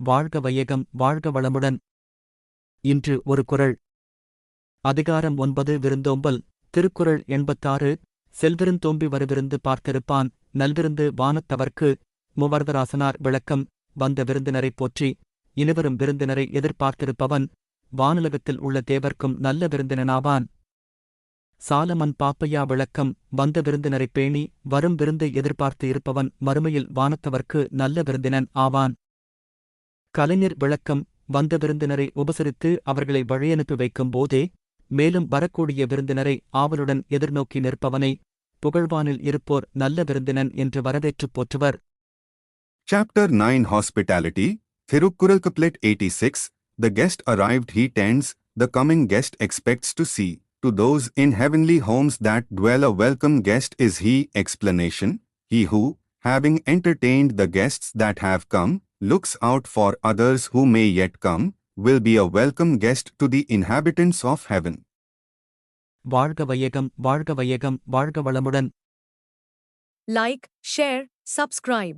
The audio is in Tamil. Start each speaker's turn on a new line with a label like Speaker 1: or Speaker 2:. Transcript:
Speaker 1: வாழ்க வையகம் வாழ்க வளமுடன். இன்று ஒரு குறள் அதிகாரம் ஒன்பது விருந்தோம்பல். திருக்குறள் எண்பத்தாறு. செல்விருந்தோம்பி வருவிருந்து பார்த்திருப்பான். நல்விருந்து வானத்தவர்க்கு. மூவர்தராசனார் விளக்கம். வந்த விருந்தினரைப் போற்றி. இனிவரும் விருந்தினரை எதிர்பார்த்திருப்பவன். வானுலகத்தில் உள்ள தேவர்க்கும் நல்ல விருந்தினனாவான். சாலமன் பாப்பையா விளக்கம். வந்த விருந்தினரைப் பேணி. வரும் விருந்தை எதிர்பார்த்து இருப்பவன் மறுமையில் வானத்தவர்க்கு நல்ல விருந்தினன் ஆவான். கலைஞர் விளக்கம் வந்த விருந்தினரை உபசரித்து அவர்களை வழியனுப்பி வைக்கும் போதே மேலும் வரக்கூடிய விருந்தினரை ஆவலுடன் எதிர்நோக்கி நிற்பவனை புகழ்வானில் இருப்போர் நல்ல விருந்தினன் என்று வரவேற்றுப் போற்றுவர்
Speaker 2: Chapter 9 Hospitality, Thirukkural Couplet 86 The guest arrived he tends, the coming guest expects to see. To those in heavenly homes that dwell a welcome guest is he. Explanation He who, having entertained the guests that have come, looks out for others who may yet come, will be a welcome guest to the inhabitants of heaven.
Speaker 1: வாழ்க வையகம் வாழ்க வையகம் வாழ்க வளமுடன்
Speaker 3: like, share, subscribe.